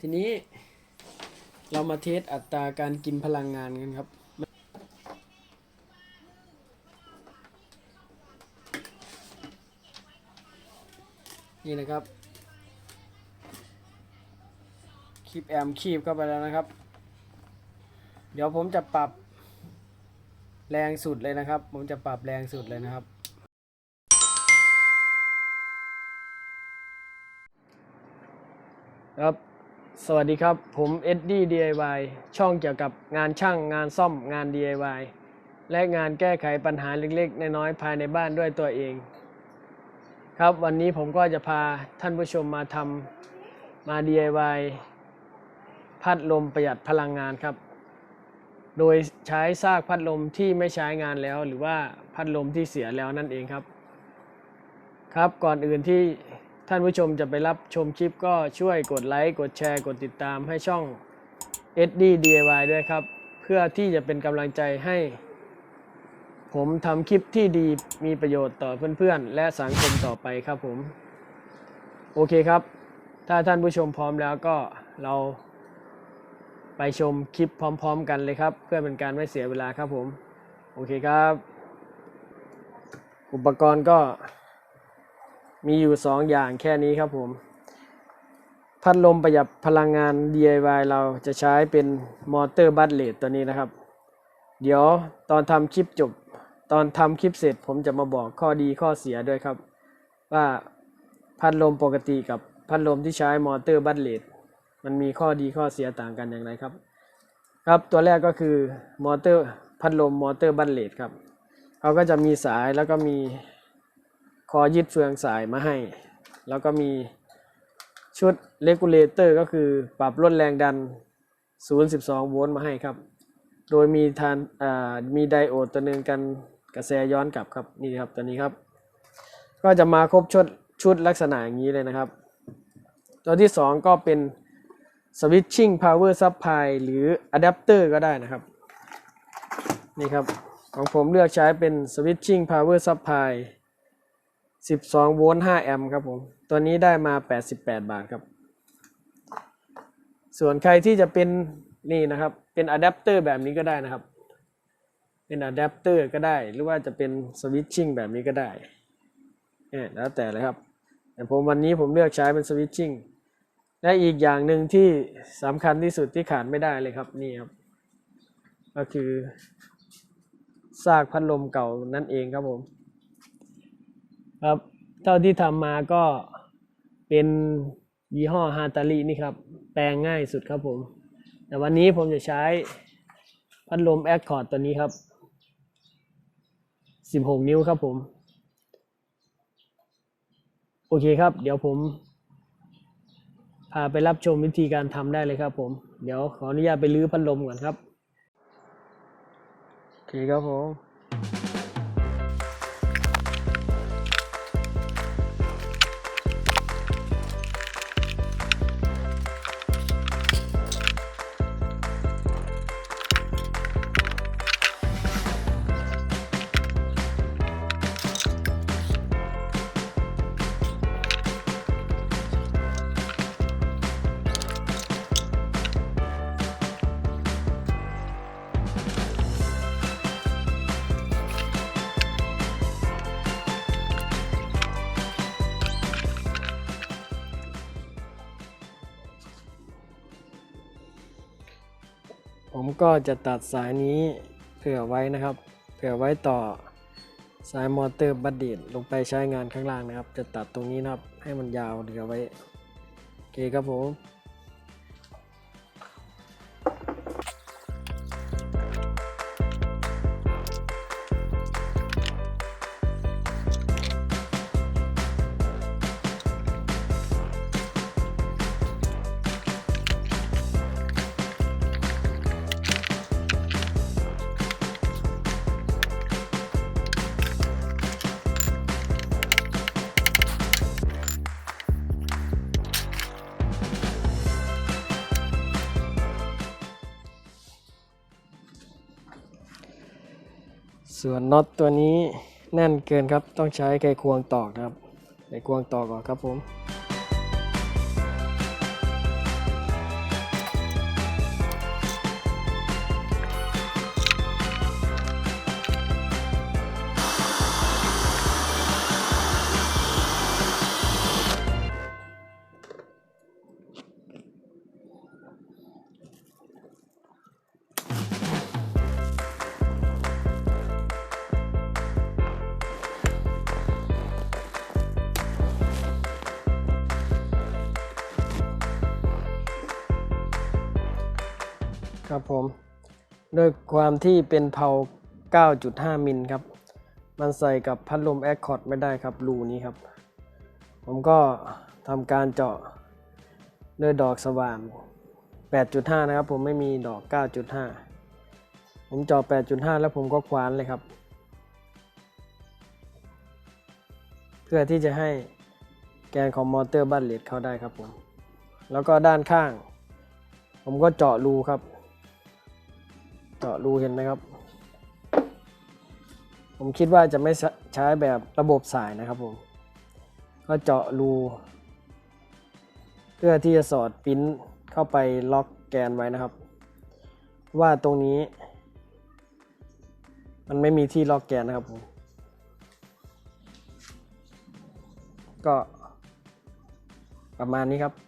ทีนี้เรามาเทสอัตราการกินพลังงานกันครับ นี่นะครับคีบแอมคีบเข้าไปแล้วนะครับ เดี๋ยวผมจะปรับแรงสุดเลยนะครับ ผมจะปรับแรงสุดเลยนะครับ ครับ สวัสดีครับ ผม SD DIY ช่องเกี่ยวกับงานช่างงานซ่อมงาน DIY และงานแก้ไขปัญหาเล็กๆ น้อยๆภายในบ้านด้วยตัวเอง ครับวันนี้ผมก็จะพาท่านผู้ชมมาทำมา DIY พัดลมประหยัดพลังงานครับ โดยใช้ซากพัดลมที่ไม่ใช้งานแล้ว หรือว่าพัดลมที่เสียแล้วนั่นเองครับ ครับก่อนอื่นที่ ท่านผู้ชมจะไปรับชมคลิปก็ช่วยกดไลค์ กดแชร์ กดติดตามให้ช่อง SD DIY ด้วยครับ เพื่อที่จะเป็นกำลังใจให้ ผมทำคลิปที่ดีมีประโยชน์ต่อเพื่อนๆ และสังคมต่อไปครับผม โอเคครับ ถ้าท่านผู้ชมพร้อมแล้วก็เราไปชมคลิปพร้อม ๆ กันเลยครับ เพื่อเป็นการไม่เสียเวลาครับผม โอเคครับ อุปกรณ์ก็ มีอยู่ 2 อย่างแค่นี้ครับผม พัดลมประหยัดพลังงาน DIY เราจะใช้เป็นมอเตอร์บัตเลตตัวนี้นะครับ เดี๋ยวตอนทำคลิปจบ ตอนทำคลิปเสร็จผมจะมาบอกข้อดีข้อเสียด้วยครับ ว่าพัดลมปกติกับพัดลมที่ใช้มอเตอร์บัตเลตมันมีข้อดีข้อเสียต่างกันอย่างไรครับ ครับตัวแรกก็คือมอเตอร์พัดลมมอเตอร์บัตเลตครับเขาก็จะมีสายแล้วก็มี คอยึดเฟืองสายมาให้ แล้วก็มีชุดเลกูลเลเตอร์ก็คือปรับลดแรงดัน 0.12 โวลต์มาให้ครับ โดยมีทานมีไดโอดตัวหนึ่งกันกระแสย้อนกลับครับนี่ครับตัวนี้ครับ ก็จะมาครบชุดชุดลักษณะอย่างนี้เลยนะครับ ตัวที่สองก็เป็น switching power supply หรือ adapter ก็ได้นะครับ นี่ครับ ของผมเลือกใช้เป็น switching power supply 12โวลต์5แอมป์ครับผม ตัวนี้ได้มา 88 บาทครับ ส่วนใครที่จะเป็นนี่นะครับ เป็นอะแดปเตอร์แบบนี้ก็ได้นะครับ เป็นอะแดปเตอร์ก็ได้ หรือว่าจะเป็นสวิตชิ่งแบบนี้ก็ได้เนี่ยแล้วแต่เลยครับ แต่ผมวันนี้ผมเลือกใช้เป็นสวิตชิ่ง และอีกอย่างหนึ่งที่สำคัญที่สุดที่ขาดไม่ได้เลยครับนี่ครับ ก็คือซากพัดลมเก่านั่นเองครับผม ครับ เท่าที่ทำมาก็เป็นยี่ห้อฮาตาลีนี่ครับ แปลงง่ายสุดครับผม แต่วันนี้ผมจะใช้พัดลมแอคคอร์ดตัวนี้ครับ 16 นิ้วครับผม โอเคครับ เดี๋ยวผม พาไปรับชมวิธีการทำได้เลยครับผม เดี๋ยวขออนุญาตไปรื้อพัดลมก่อนครับ โอเคครับผม ก็จะตัดสายนี้เผื่อไว้นะครับ เผื่อไว้ต่อสายมอเตอร์บัดเดดลงไปใช้งานข้างล่างนะครับ จะตัดตรงนี้นะครับ ให้มันยาวเหลือไว้ โอเคครับผม ส่วนน็อตตัวนี้แน่นเกินครับ ต้องใช้ไขควงตอกนะครับไขควงตอกก่อนครับผม ครับผมด้วยความที่เป็นเพา9.5 มิลครับ มันใส่กับพัดลมแอคคอร์ดไม่ได้ครับ รูนี้ครับ ผมก็ทำการเจาะด้วยดอกสว่าน 8.5 นะครับ ผมไม่มีดอก 9.5 ผมเจาะ 8.5 แล้วผมก็คว้านเลยครับ เพื่อที่จะให้แกนของมอเตอร์บัตเลดเข้าได้ครับผม แล้วก็ด้านข้าง ผมก็เจาะรูครับ เจาะรูเห็นไหมครับ ผมคิดว่าจะไม่ใช้ใช้แบบระบบสายนะครับผม ก็เจาะรู เพื่อที่จะสอดปิ้นเข้าไปล็อกแกนไว้นะครับ ว่าตรงนี้ มันไม่มีที่ล็อกแกนนะครับผม ก็ประมาณนี้ครับ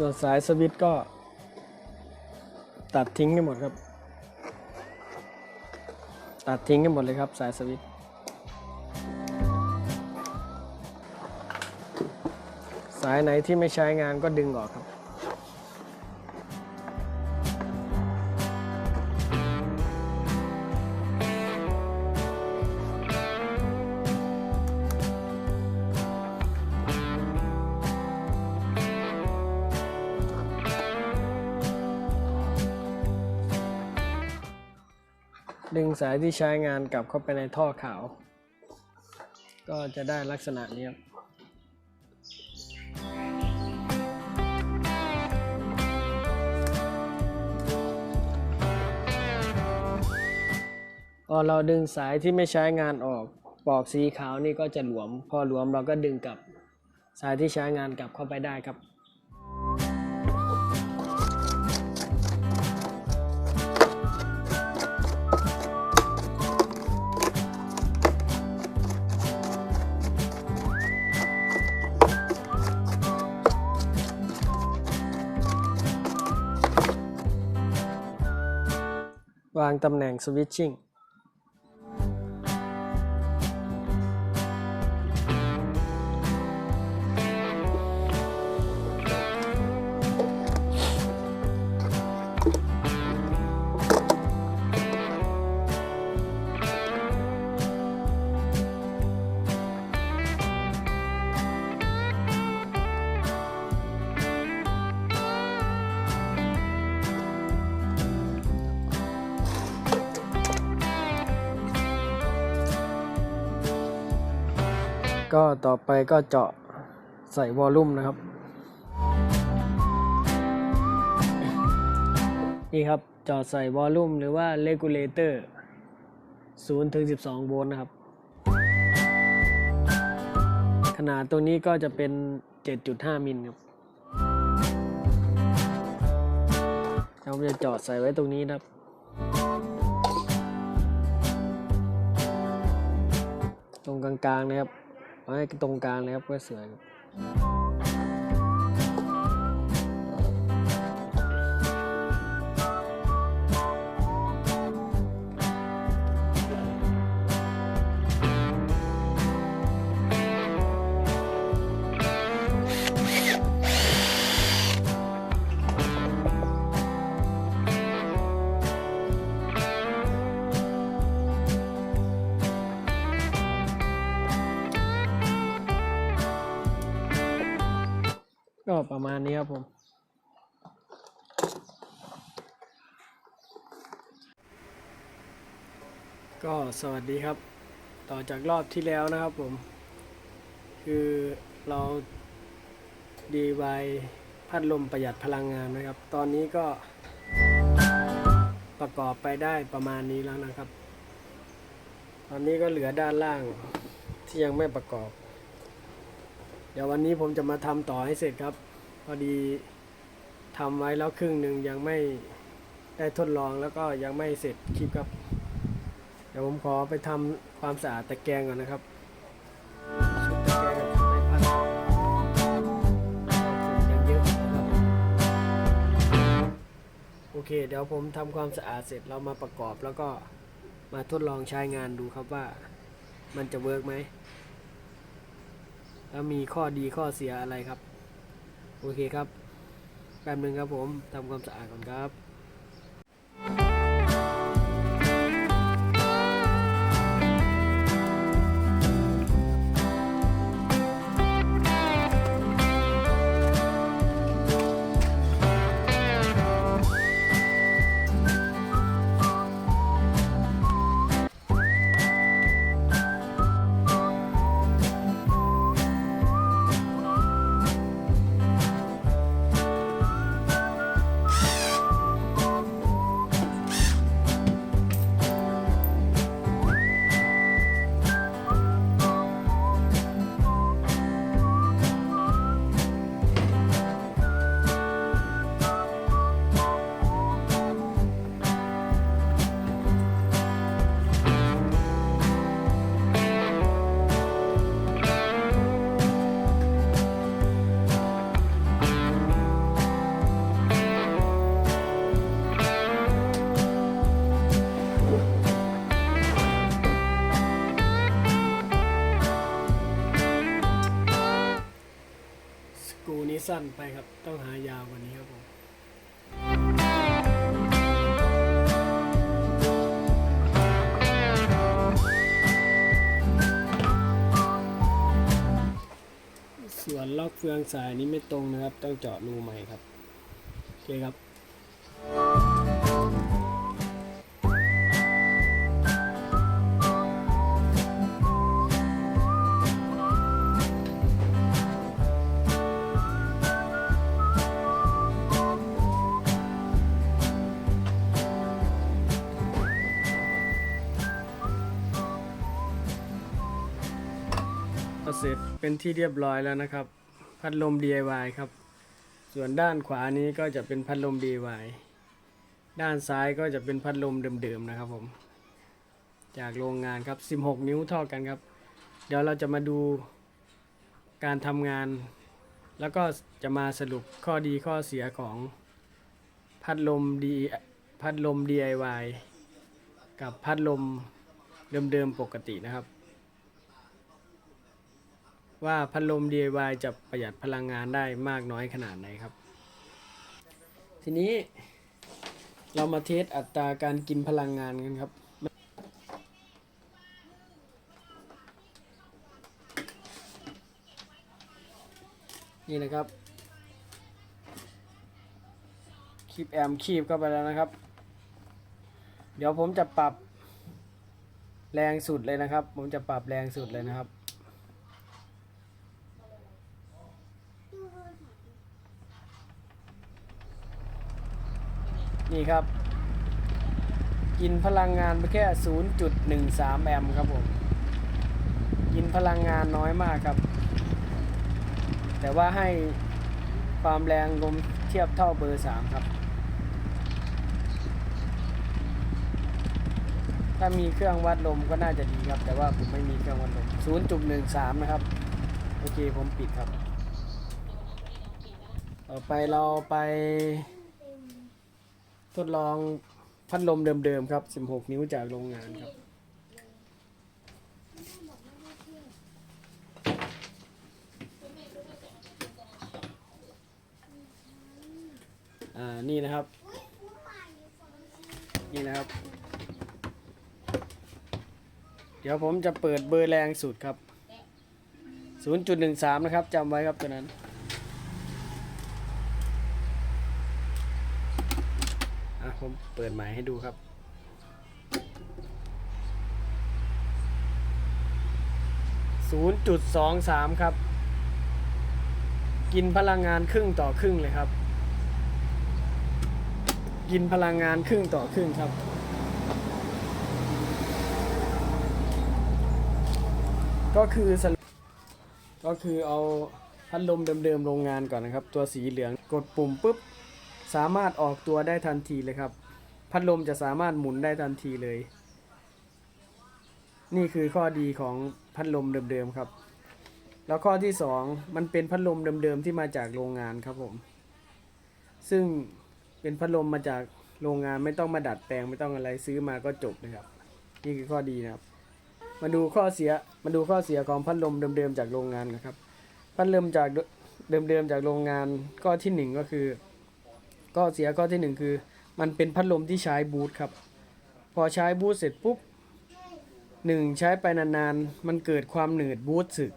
ส่วนสายสวิตก็ตัดทิ้งให้หมดครับ ตัดทิ้งให้หมดเลยครับสายสวิตสายไหนที่ไม่ใช้งานก็ดึงออกครับ ดึงสายที่ใช้งานกลับเข้าไปในท่อขาว ก็จะได้ลักษณะนี้ครับพอเราดึงสายที่ไม่ใช้งานออกปลอกสีขาวนี่ก็จะหลวม พอหลวมเราก็ดึงกลับสายที่ใช้งานกลับเข้าไปได้ครับ วางตำแหน่งสวิตชิ่ง ก็ต่อไปก็เจาะใส่วอลลุ่มนะครับ นี่ครับเจาะใส่วอลลุ่มหรือว่าเลกูเลเตอร์0ถึง12 โวลต์นะครับ ขนาดตัวนี้ก็จะเป็น 7.5 มิลครับเราจะเจาะใส่ไว้ตรงนี้นะครับ ตรงกลางๆนะครับ ไว้ตรงกลางนะครับก็สวยครับ ก็ประมาณนี้ครับผมก็สวัสดีครับ ต่อจากรอบที่แล้วนะครับผม คือเรา DIY พัดลมประหยัดพลังงานนะครับ ตอนนี้ก็ประกอบไปได้ประมาณนี้แล้วนะครับ ตอนนี้ก็เหลือด้านล่างที่ยังไม่ประกอบ เดี๋ยววันนี้ผมจะมาทำต่อให้เสร็จครับ พอดีทำไว้แล้วครึ่งหนึ่งยังไม่ได้ทดลองแล้วก็ยังไม่เสร็จคลิปครับ เดี๋ยวผมขอไปทำความสะอาดตะแกรงก่อนนะครับชุดตะแกรงไม่พัดยังเยอะโอเค เดี๋ยวผมทำความสะอาดเสร็จเรามาประกอบแล้วก็มาทดลองใช้งานดูครับว่ามันจะเวิร์กไหม แล้วมีข้อดีข้อเสียอะไรครับ โอเคครับแป๊บนึงครับผมทำความสะอาดก่อนครับ สั้นไปครับ ต้องหายาวกว่านี้ครับผมส่วนล็อกเฟืองสายนี้ไม่ตรงนะครับ ต้องเจาะรูใหม่ครับ โอเคครับ เป็นที่เรียบร้อยแล้วนะครับ พัดลม DIY ครับ ส่วนด้านขวานี้ก็จะเป็นพัดลม DIY ด้านซ้ายก็จะเป็นพัดลมเดิมๆนะครับผม จากโรงงานครับ 16 นิ้วเท่ากันครับ เดี๋ยวเราจะมาดูการทำงาน แล้วก็จะมาสรุปข้อดีข้อเสียของพัดลม D พัดลม DIY กับพัดลมเดิมๆปกตินะครับ ว่าพัดลม DIY จะประหยัดพลังงานได้มากน้อยขนาดไหนครับ ทีนี้เรามาเทสอัตราการกินพลังงานกันครับ นี่นะครับคีบแอมคีบเข้าไปแล้วนะครับ เดี๋ยวผมจะปรับแรงสุดเลยนะครับ ผมจะปรับแรงสุดเลยนะครับ นี่ครับ กินพลังงานไปแค่ 0.13 แอมป์ครับผม กินพลังงานน้อยมากครับ แต่ว่าให้ความแรงลมเทียบเท่าเบอร์ 3 ครับ ถ้ามีเครื่องวัดลมก็น่าจะดีครับ แต่ว่าผมไม่มีเครื่องวัดลม 0.13 นะครับ โอเคผมปิดครับ ต่อไปเราไป ทดลองพัดลมเดิมๆครับ 16 นิ้วจากโรงงานครับ อ่า นี่นะครับ นี่นะครับ เดี๋ยวผมจะเปิดเบอร์แรงสุดครับ 0.13 นะครับจำไว้ครับตัวนั้น อะผม เปิดหมายให้ดูครับ 0.23 ครับ กินพลังงานครึ่งต่อครึ่งเลยครับ กินพลังงานครึ่งต่อครึ่งครับก็คือสรุปก็คือเอาพัดลมเดิมๆโรงงานก่อนนะครับ ตัวสีเหลืองกดปุ่มปุ๊บ สามารถออกตัวได้ทันทีเลยครับ พัดลมจะสามารถหมุนได้ทันทีเลย นี่คือข้อดีของพัดลมเดิมๆครับ แล้วข้อที่สองมันเป็นพัดลมเดิมๆที่มาจากโรงงานครับผม ซึ่งเป็นพัดลมมาจากโรงงานไม่ต้องมาดัดแปลงไม่ต้องอะไรซื้อมาก็จบนะครับ นี่คือข้อดีนะครับ มาดูข้อเสียมาดูข้อเสียของพัดลมเดิมๆจากโรงงานนะครับ พัดลมจากเดิมๆจากโรงงานข้อที่หนึ่งก็คือ ข้อเสียข้อที่หนึ่งคือ มันเป็นพัดลมที่ใช้บูทครับ พอใช้บูทเสร็จปุ๊บหนึ่งใช้ไปนานๆ มันเกิดความหนืดบูทสึก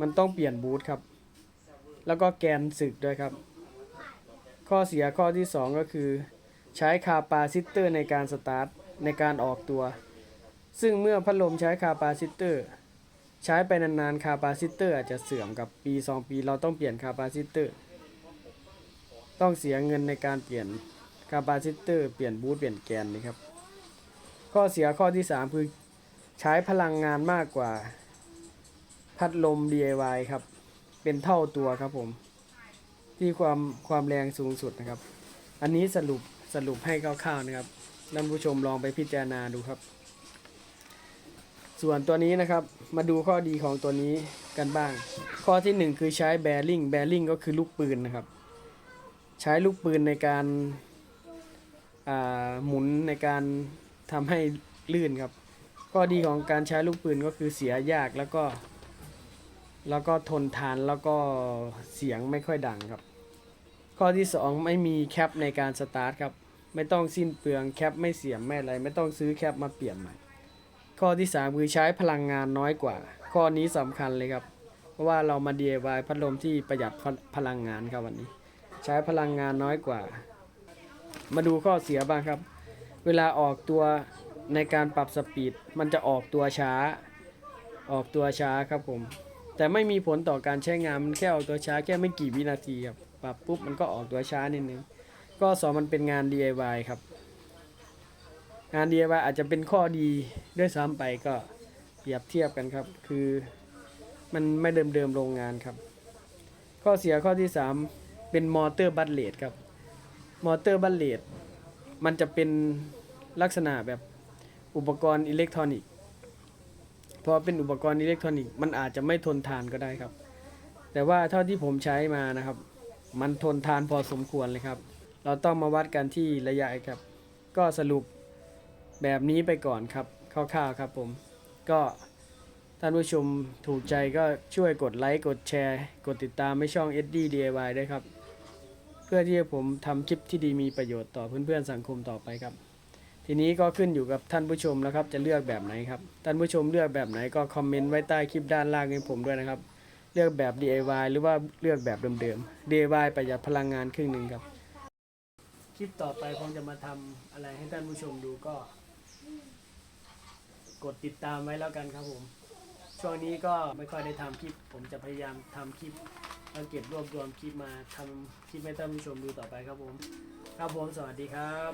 มันต้องเปลี่ยนบูทครับ แล้วก็แกนสึกด้วยครับ ข้อเสียข้อที่ 2 ก็คือ ใช้คาปาซิเตอร์ในการสตาร์ทในการออกตัว ซึ่งเมื่อพัดลมใช้คาปาซิเตอร์ ใช้ไปนานๆคาปาซิเตอร์อาจจะเสื่อมกับปี 2 ปี เราต้องเปลี่ยนคาปาซิเตอร์ ต้องเสียเงินในการเปลี่ยน คาปาซิเตอร์เปลี่ยนบูทเปลี่ยนแกนนี่ครับ ข้อเสียข้อที่ 3 คือใช้พลังงานมากกว่า พัดลม DIY ครับ เป็นเท่าตัวครับผม ที่ความความแรงสูงสุดนะครับ อันนี้สรุปสรุปให้คร่าวๆนะครับท่านผู้ชมลองไปพิจารณาดูครับ ส่วนตัวนี้นะครับมาดูข้อดีของตัวนี้กันบ้าง ข้อที่หนึ่งคือใช้แบริ่งแบริ่งก็คือลูกปืนนะครับ ใช้ลูกปืนในการ หมุนในการทำให้ลื่นครับข้อดีของการใช้ลูกปืนก็คือเสียยากแล้วก็ แล้วก็ทนทานแล้วก็เสียงไม่ค่อยดังครับ ข้อที่ 2 ไม่มีแคปในการสตาร์ทครับไม่ต้องสิ้นเปลืองแคปไม่เสียมไม่อะไร ไม่ต้องซื้อแคปมาเปลี่ยนใหม่ ข้อที่ 3 คือใช้พลังงานน้อยกว่า ข้อนี้สำคัญเลยครับ เพราะว่าเรามา DIY พัดลมที่ประหยัดพลังงานครับวันนี้ ใช้พลังงานน้อยกว่า มาดูข้อเสียบ้างครับ เวลาออกตัวในการปรับสปีดมันจะออกตัวช้า ออกตัวช้าครับผม แต่ไม่มีผลต่อการใช้งานมันแค่ออกตัวช้าแค่ไม่กี่วินาทีครับปรับปุ๊บมันก็ออกตัวช้านิดนึงก็สองมันเป็นงาน DIY ครับ งาน DIY อาจจะเป็นข้อดีด้วยซ้ำไปก็เปรียบเทียบกันครับ คือมันไม่เดิมเดิมๆโรงงานครับ ข้อเสียข้อที่ 3 เป็นมอเตอร์บัตเลดครับ มอเตอร์บัตเลดมันจะเป็นลักษณะแบบอุปกรณ์อิเล็กทรอนิกส์พอเป็นอุปกรณ์อิเล็กทรอนิกส์มันอาจจะไม่ทนทานก็ได้ครับ แต่ว่าเท่าที่ผมใช้มานะครับ มันทนทานพอสมควรเลยครับ เราต้องมาวัดกันที่ระยะครับ ก็สรุปแบบนี้ไปก่อนครับคร่าวๆครับผมก็ท่านผู้ชมถูกใจก็ช่วยกดไลค์ กดแชร์ กดติดตามให้ช่อง SD DIY ด้วยครับ เพื่อที่ผมทำคลิปที่ดีมีประโยชน์ต่อเพื่อนๆสังคมต่อไปครับ ทีนี้ก็ขึ้นอยู่กับท่านผู้ชมแล้วครับ จะเลือกแบบไหนครับ ท่านผู้ชมเลือกแบบไหนก็คอมเมนต์ไว้ใต้คลิปด้านล่างให้ผมด้วยนะครับ เลือกแบบ DIY หรือว่าเลือกแบบเดิมๆ DIY ประหยัดพลังงานครึ่งหนึ่งครับ คลิปต่อไปผมจะมาทำอะไรให้ท่านผู้ชมดูก็ กดติดตามไว้แล้วกันครับผม ช่วงนี้ก็ไม่ค่อยได้ทำคลิป ผมจะพยายามทำคลิป แล้วเก็บรวบรวมคลิปมาทำคลิปให้ท่านผู้ชมดูต่อไปครับผม ครับผมสวัสดีครับ